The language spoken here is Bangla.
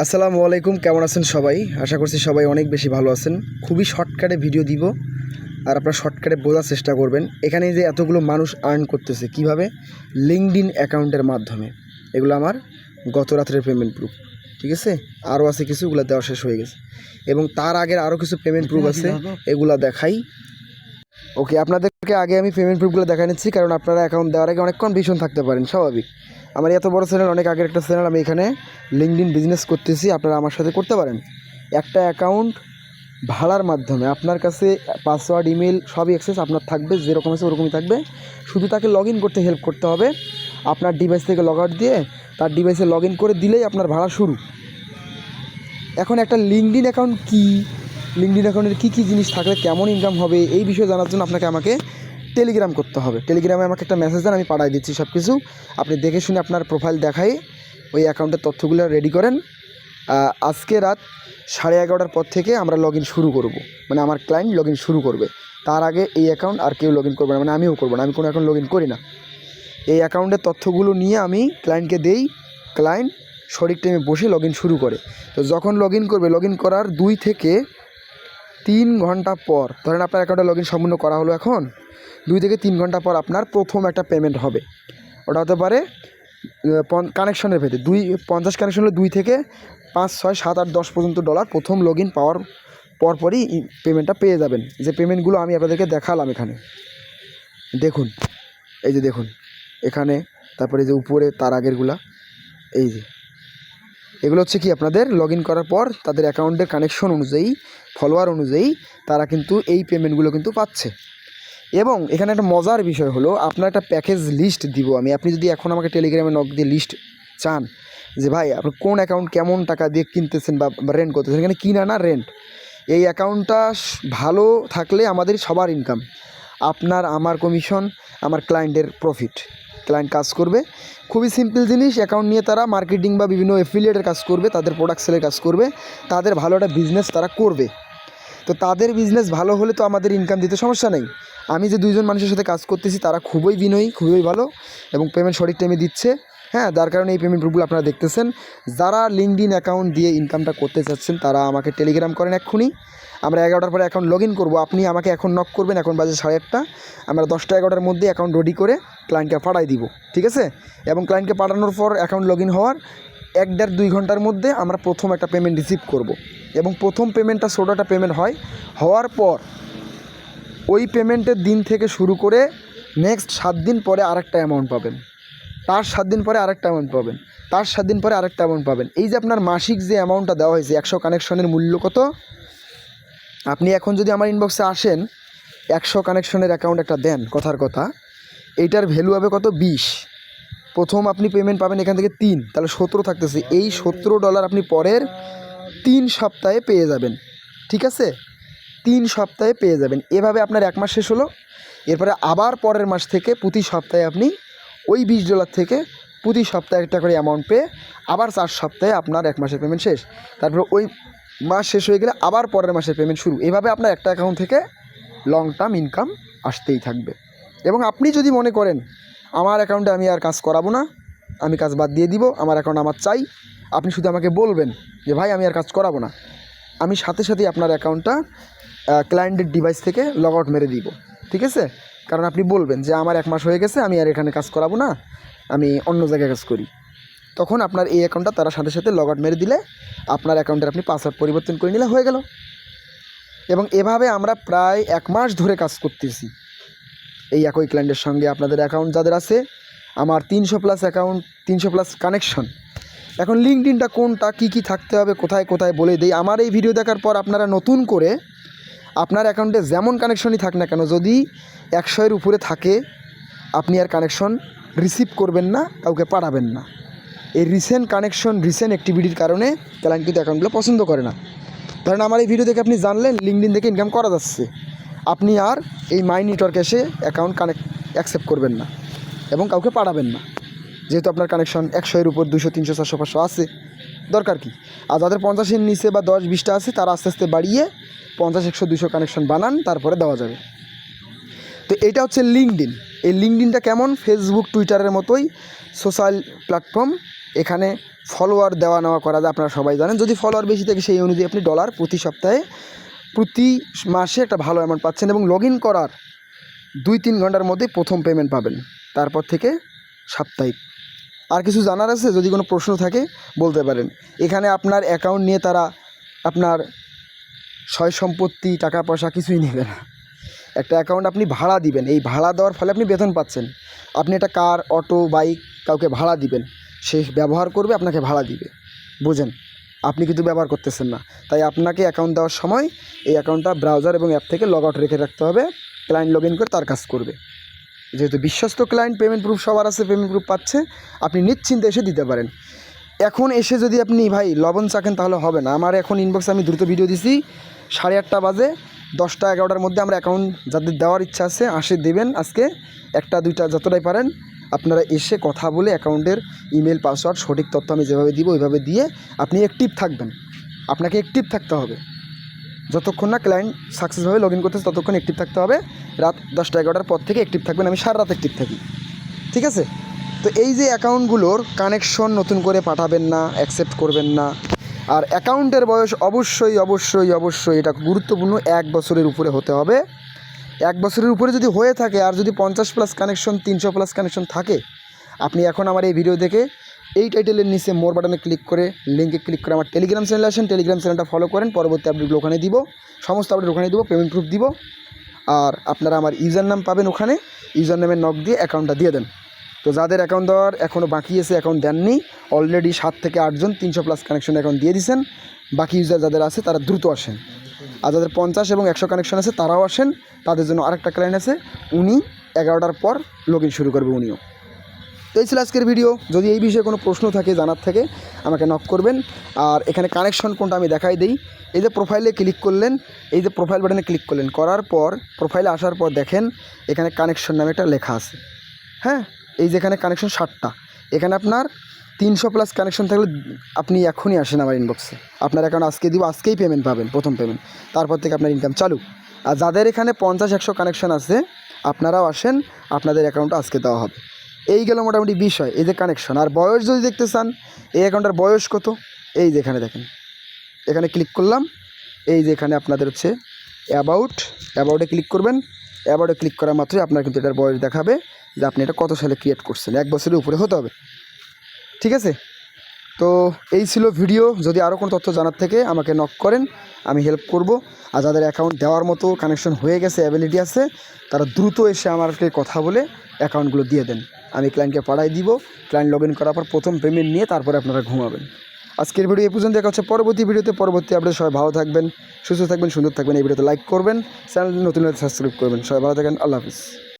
আসসালামু আলাইকুম, কেমন আছেন সবাই? আশা করছি সবাই অনেক বেশি ভালো আছেন। খুবই শর্টকাটে ভিডিও দিব, আর আপনারা শর্টকাটে বোঝার চেষ্টা করবেন। এখানে যে এতগুলো মানুষ আর্ন করতেছে, কীভাবে? লিঙ্কড অ্যাকাউন্টের মাধ্যমে। এগুলো আমার গত রাত্রের পেমেন্ট প্রুফ ঠিক আছে? আরও আছে কিছু ওগুলো দেওয়া শেষ হয়ে গেছে। এবং তার আগের আরও কিছু পেমেন্ট প্রুফ আছে, এগুলা দেখাই। ওকে আপনাদেরকে আগে আমি পেমেন্ট প্রুফগুলো দেখা নিচ্ছি, কারণ আপনারা অ্যাকাউন্ট দেওয়ার আগে অনেকক্ষণ ভীষণ থাকতে পারেন, স্বাভাবিক। আমার এত বড় চ্যানেল, অনেক আগের একটা চ্যানেল আমি এখানে লিঙ্কডিন বিজনেস করতেছি, আপনারা আমার সাথে করতে পারেন। একটা অ্যাকাউন্ট ভাড়ার মাধ্যমে, আপনার কাছে পাসওয়ার্ড ইমেল সবই অ্যাক্সেস আপনার থাকবে, যেরকম আছে ওরকমই থাকবে। শুধু তাকে লগ করতে হেল্প করতে হবে, আপনার ডিভাইস থেকে লগ আউট দিয়ে তার ডিভাইসে লগ করে দিলেই আপনার ভাড়া শুরু। এখন একটা লিঙ্কডিন অ্যাকাউন্ট কী? লিঙ্কডিন অ্যাকাউন্টের কী কী জিনিস থাকলে কেমন ইনকাম হবে? এই বিষয়ে জানার জন্য আপনাকে আমাকে টেলিগ্রাম করতে হবে। টেলিগ্রামে আমাকে একটা মেসেজ দেন, আমি পাঠাই দিচ্ছি সব কিছু আপনি দেখে শুনে আপনার প্রোফাইল দেখাই, ওই অ্যাকাউন্টের তথ্যগুলো রেডি করেন। আজকে রাত সাড়ে এগারোটার পর থেকে আমরা লগ শুরু করব। মানে আমার ক্লায়েন্ট লগ শুরু করবে। তার আগে এই অ্যাকাউন্ট আর কেউ লগ করবে না মানে আমিও করব না, আমি কোনো অ্যাকাউন্ট লগ করি না। এই অ্যাকাউন্টের তথ্যগুলো নিয়ে আমি ক্লায়েন্টকে দেই ক্লায়েন্ট সঠিক টাইমে বসে লগ শুরু করে। তো যখন লগ করবে লগ করার দুই থেকে তিন ঘণ্টা পর, ধরেন আপনার অ্যাকাউন্টে লগ সম্পূর্ণ করা হলো এখন দুই থেকে তিন ঘণ্টা পর আপনার প্রথম একটা পেমেন্ট হবে। ওটা হতে পারে কানেকশনের ভেতরে। দুই, পঞ্চাশ কানেকশন হলে দুই থেকে পাঁচ, ছয়, সাত, আট, দশ পর্যন্ত ডলার প্রথম লগ ইন পাওয়ার পরপরই পেমেন্টটা পেয়ে যাবেন। যে পেমেন্টগুলো আমি আপনাদেরকে দেখালাম এখানে। দেখুন, এই যে দেখুন, এখানে, তারপরে যে উপরে, তার আগেরগুলা এই যে। এগুলো হচ্ছে কি আপনাদের লগ করার পর তাদের অ্যাকাউন্টের কানেকশন অনুযায়ী ফলোয়ার অনুযায়ী তারা কিন্তু এই পেমেন্টগুলো কিন্তু পাচ্ছে। এবং এখানে একটা মজার বিষয় হলো, আপনার একটা প্যাকেজ লিস্ট দিব আমি। আপনি যদি এখন আমাকে টেলিগ্রামে নক দিয়ে লিস্ট চান যে, ভাই, আপনি কোন অ্যাকাউন্ট কেমন টাকা দিয়ে কিনতেছেন বা রেন্ট করতেছেন? এখানে কিনা না রেন্ট এই অ্যাকাউন্টটা ভালো থাকলে আমাদের সবার ইনকাম আপনার, আমার কমিশন আমার ক্লায়েন্টের প্রফিট ক্লায়েন্ট কাজ করবে। খুবই সিম্পল জিনিস অ্যাকাউন্ট নিয়ে তারা মার্কেটিং বা বিভিন্ন এফিলিয়েটের কাজ করবে, তাদের প্রোডাক্ট সেলের কাজ করবে। তাদের ভালো একটা বিজনেস তারা করবে। তো তাদের বিজনেস ভালো হলে তো আমাদের ইনকাম দিতে সমস্যা নেই। আমি যে দুইজন মানুষের সাথে কাজ করতেছি, তারা খুবই বিনয়ী, খুবই ভালো এবং পেমেন্ট সঠিক টাইমে দিচ্ছে। হ্যাঁ যার কারণে এই পেমেন্ট গ্রুপগুলো আপনারা দেখতেছেন। যারা লিঙ্কড ইন অ্যাকাউন্ট দিয়ে ইনকামটা করতে চাচ্ছেন, তারা আমাকে টেলিগ্রাম করেন এক্ষুনি। আমরা এগারোটার পরে অ্যাকাউন্ট লগ ইন করব। আপনি আমাকে এখন নক করবেন, এখন বাজে সাড়ে আটটা। আমরা দশটা এগারোটার মধ্যে অ্যাকাউন্ট রেডি করে ক্লায়েন্টকে পাঠাই দিব, ঠিক আছে? এবং ক্লায়েন্টকে পাঠানোর পর অ্যাকাউন্ট লগ ইন হওয়ার এক দেড় দুই ঘণ্টার মধ্যে আমরা প্রথম একটা পেমেন্ট রিসিভ করব। এবং প্রথম পেমেন্টটা ষোলোটা পেমেন্ট হয়, হওয়ার পর ওই পেমেন্টের দিন থেকে শুরু করে নেক্সট সাত দিন পরে আরেকটা অ্যামাউন্ট পাবেন। তার সাত দিন পরে আরেকটা অ্যামাউন্ট পাবেন। তার সাত দিন পরে আরেকটা অ্যামাউন্ট পাবেন। এই যে আপনার মাসিক যে অ্যামাউন্টটা দেওয়া হয়েছে, একশো কানেকশনের মূল্য কত? আপনি এখন যদি আমার ইনবক্সে আসেন, একশো কানেকশনের অ্যাকাউন্ট একটা দেন, কথার কথা, এইটার ভ্যালু হবে কত? বিশ। প্রথম আপনি পেমেন্ট পাবেন এখান থেকে তিন, তাহলে সতেরো থাকতেছে। এই সতেরো ডলার আপনি পরের তিন সপ্তাহে পেয়ে যাবেন। ঠিক আছে? তিন সপ্তাহে পেয়ে যাবেন। এভাবে আপনার এক মাস শেষ হলো। এরপরে আবার পরের মাস থেকে প্রতি সপ্তাহে আপনি ওই বিশ ডলার থেকে প্রতি সপ্তাহে একটা করে অ্যামাউন্ট পেয়ে আবার চার সপ্তাহে আপনার এক মাসের পেমেন্ট শেষ। তারপরে ওই মাস শেষ হয়ে গেলে আবার পরের মাসের পেমেন্ট শুরু। এভাবে আপনার একটা অ্যাকাউন্ট থেকে লং টার্ম ইনকাম আসতেই থাকবে। এবং আপনি যদি মনে করেন, আমার অ্যাকাউন্টে আমি আর কাজ করাবো না, আমি কাজ বাদ দিয়ে দিব, আমার অ্যাকাউন্ট আমার চাই আপনি শুধু আমাকে বলবেন যে, ভাই, আমি আর কাজ করাবো না। আমি সাথে সাথেই আপনার অ্যাকাউন্টটা ক্লায়েন্টের ডিভাইস থেকে লগ আউট মেরে দিব। ঠিক আছে? কারণ আপনি বলবেন যে, আমার এক মাস হয়ে গেছে, আমি আর এখানে কাজ করাবো না, আমি অন্য জায়গায় কাজ করি। তখন আপনার এই অ্যাকাউন্টটা তারা সাথে সাথে লগ আউট মেরে দিলে আপনার অ্যাকাউন্টের আপনি পাসওয়ার্ড পরিবর্তন করে নিলে হয়ে গেল। এবং এভাবে আমরা প্রায় এক মাস ধরে কাজ করতেছি। এই একই ক্লায়েন্টের সঙ্গে আপনাদের অ্যাকাউন্ট যাদের আছে, আমার তিনশো প্লাস অ্যাকাউন্ট, তিনশো প্লাস কানেকশন এখন লিঙ্কডিনটা কোনটা, কি কি থাকতে হবে, কোথায় কোথায় বলে দেই। আমার এই ভিডিও দেখার পর আপনারা নতুন করে আপনার অ্যাকাউন্টে যেমন কানেকশনই থাক না কেন, যদি একশোয়ের উপরে থাকে, আপনি আর কানেকশন রিসিভ করবেন না, কাউকে পাঠাবেন না। এই রিসেন্ট কানেকশন রিসেন্ট অ্যাক্টিভিটির কারণে ক্লায়েন্ট কিন্তু অ্যাকাউন্টগুলো পছন্দ করে না। ধরেন আমার এই ভিডিও দেখে আপনি জানলেন লিঙ্কডিন দেখে ইনকাম করা যাচ্ছে। আপনি আর এই মাই নেটওয়ার্কে এসে অ্যাকাউন্ট কানেক্ট অ্যাকসেপ্ট করবেন না এবং কাউকে পাঠাবেন না। যেহেতু আপনার কানেকশন একশো এর উপর দুশো তিনশো, চারশো, পাঁচশো আছে, দরকার কি? আর যাদের পঞ্চাশের নিচে বা দশ, বিশটা আছে, তারা আস্তে আস্তে বাড়িয়ে পঞ্চাশ, একশো দুশো কানেকশন বানান, তারপরে দেওয়া যাবে। তো এটা হচ্ছে লিঙ্কডিন এই লিঙ্কডিনটা কেমন? ফেসবুক টুইটারের মতোই সোশ্যাল প্ল্যাটফর্ম এখানে ফলোয়ার দেওয়া নেওয়া করা যায়, আপনারা সবাই জানেন। যদি ফলোয়ার বেশি থাকে, সেই অনুযায়ী আপনি ডলার প্রতি সপ্তাহে, প্রতি মাসে একটা ভালো অ্যামাউন্ট পাচ্ছেন এবং লগ করার দুই, তিন ঘণ্টার মধ্যে প্রথম পেমেন্ট পাবেন। তারপর থেকে সাপ্তাহিক। আর কিছু জানার আছে? যদি কোনো প্রশ্ন থাকে, বলতে পারেন। এখানে আপনার অ্যাকাউন্ট নিয়ে তারা আপনার সয় সম্পত্তি, টাকা পয়সা কিছুই নেবে না। একটা অ্যাকাউন্ট আপনি ভাড়া দিবেন। এই ভাড়া দেওয়ার ফলে আপনি বেতন পাচ্ছেন। আপনি একটা কার অটো বাইক কাউকে ভাড়া দিবেন। সে ব্যবহার করবে, আপনাকে ভাড়া দিবে। বুঝেন? আপনি কিন্তু ব্যবহার করতেছেন না। তাই আপনাকে অ্যাকাউন্ট দেওয়ার সময় এই অ্যাকাউন্টটা ব্রাউজার এবং অ্যাপ থেকে লগ আউট রেখে রাখতে হবে। ক্লায়েন্ট লগ ইন করে তার কাজ করবে। যেহেতু বিশ্বস্ত ক্লায়েন্ট পেমেন্ট প্রুফ সবার আছে পেমেন্ট প্রুফ পাচ্ছে, আপনি নিশ্চিন্তে এসে দিতে পারেন। এখন এসে যদি আপনি, ভাই, লবণ চাকেন তাহলে হবে না। আমার এখন ইনবক্সে আমি দ্রুত ভিডিও দিছি, সাড়ে আটটা বাজে, দশটা এগারোটার মধ্যে আমরা অ্যাকাউন্ট যাদের দেওয়ার ইচ্ছা আছে, আসে, দেবেন আজকে। একটা, দুইটা, যতটাই পারেন, আপনারা এসে কথা বলে অ্যাকাউন্টের ইমেল পাসওয়ার্ড সঠিক তথ্য আমি যেভাবে দিব, ওইভাবে দিয়ে আপনি অ্যাক্টিভ থাকবেন। আপনাকে অ্যাক্টিভ থাকতে হবে। যতক্ষণ না ক্লায়েন্ট সাকসেসভাবে লগ ইন করতেছে ততক্ষণ অ্যাক্টিভ থাকতে হবে। রাত দশটা এগারোটার পর থেকে অ্যাক্টিভ থাকবেন। আমি সারা রাত অ্যাক্টিভ থাকি। ঠিক আছে? তো এই যে অ্যাকাউন্টগুলোর কানেকশন নতুন করে পাঠাবেন না অ্যাকসেপ্ট করবেন না, আর অ্যাকাউন্টের বয়স অবশ্যই অবশ্যই অবশ্যই এটা গুরুত্বপূর্ণ। এক বছরের উপরে হতে হবে। এক বছরের উপরে যদি হয়ে থাকে, আর যদি পঞ্চাশ প্লাস কানেকশন তিনশো প্লাস কানেকশন থাকে, আপনি এখন আমার এই ভিডিও দেখে এই টাইটেলের নিচে মোর বাটনে ক্লিক করে লিঙ্কে ক্লিক করে আমার টেলিগ্রাম চ্যানেলে আসেন। টেলিগ্রাম চ্যানেলটা ফলো করেন। পরবর্তী আপডেটগুলো ওখানে দিব। সমস্ত আপডেট ওখানে দিব পেমেন্ট প্রুফ দিব। আর আপনারা আমার ইউজার নাম পাবেন ওখানে। ইউজার নামের নক দিয়ে অ্যাকাউন্টটা দিয়ে দেন। তো যাদের অ্যাকাউন্ট দেওয়ার এখনও বাকি এসে অ্যাকাউন্ট দেননি অলরেডি সাত থেকে আটজন তিনশো প্লাস কানেকশন অ্যাকাউন্ট দিয়ে দিয়েছেন বাকি ইউজার যাদের আছে, তারা দ্রুত আসেন। আর যাদের পঞ্চাশ এবং একশো কানেকশন আছে, তারাও আসেন। তাদের জন্য আরেকটা ক্লায়েন্ট আছে। উনি এগারোটার পর লগ শুরু করবে উনিও। তো এই ছিল আজকের ভিডিও যদি এই বিষয়ে কোনো প্রশ্ন থাকে, জানার থাকে, আমাকে নক করবেন। আর এখানে কানেকশন কোনটা আমি দেখাই দিই। এই যে প্রোফাইলে ক্লিক করলেন, এই যে প্রোফাইল বাটনে ক্লিক করলেন, করার পর প্রোফাইলে আসার পর দেখেন, এখানে কানেকশন নামে একটা লেখা আছে। হ্যাঁ? এই যেখানে কানেকশন ষাটটা। এখানে আপনার তিনশো প্লাস কানেকশন থাকলে আপনি এখনই আসেন আমার ইনবক্সে আপনার অ্যাকাউন্ট আজকে দিব, আজকেই পেমেন্ট পাবেন, প্রথম পেমেন্ট তারপর থেকে আপনার ইনকাম চালু। আর যাদের এখানে পঞ্চাশ, একশো কানেকশন আছে, আপনারাও আসেন, আপনাদের অ্যাকাউন্টটা আজকে দেওয়া হবে। এই গেল মোটামুটি বিষয়, এই যে কানেকশন আর বয়স যদি দেখতে চান, এই অ্যাকাউন্টের বয়স কত? এই যে এখানে দেখেন। এখানে ক্লিক করলাম, এই যে এখানে আপনাদের হচ্ছে অ্যাবাউট অ্যাবাউটে ক্লিক করবেন। অ্যাবাউটে ক্লিক করা মাত্রই আপনার কিন্তু এটার বয়স দেখাবে যে আপনি এটা কত সালে ক্রিয়েট করছেন। এক বছরের উপরে হতে হবে। ঠিক আছে? তো এই ছিল ভিডিও যদি আরও কোনো তথ্য জানার থেকে আমাকে নক করেন, আমি হেল্প করব। আর যাদের অ্যাকাউন্ট দেওয়ার মতো কানেকশন হয়ে গেছে অ্যাবিলিটি আছে, তারা দ্রুত এসে আমাকে কথা বলে অ্যাকাউন্টগুলো দিয়ে দেন। আমি ক্লায়েন্টকে পাঠাই দিব। ক্লায়েন্ট লগ ইন করার পর প্রথম পেমেন্ট নিয়ে তারপরে আপনারা ঘুমাবেন। আজকের ভিডিও এই পর্যন্ত, দেখা হচ্ছে পরবর্তী ভিডিওতে পরবর্তী আপনি সবাই ভালো থাকবেন, সুস্থ থাকবেন, সুন্দর থাকবেন, এই ভিডিওতে লাইক করবেন। চ্যানেল নতুন সাবস্ক্রাইব করবেন। সবাই ভালো থাকেন, আল্লাহ হাফিজ।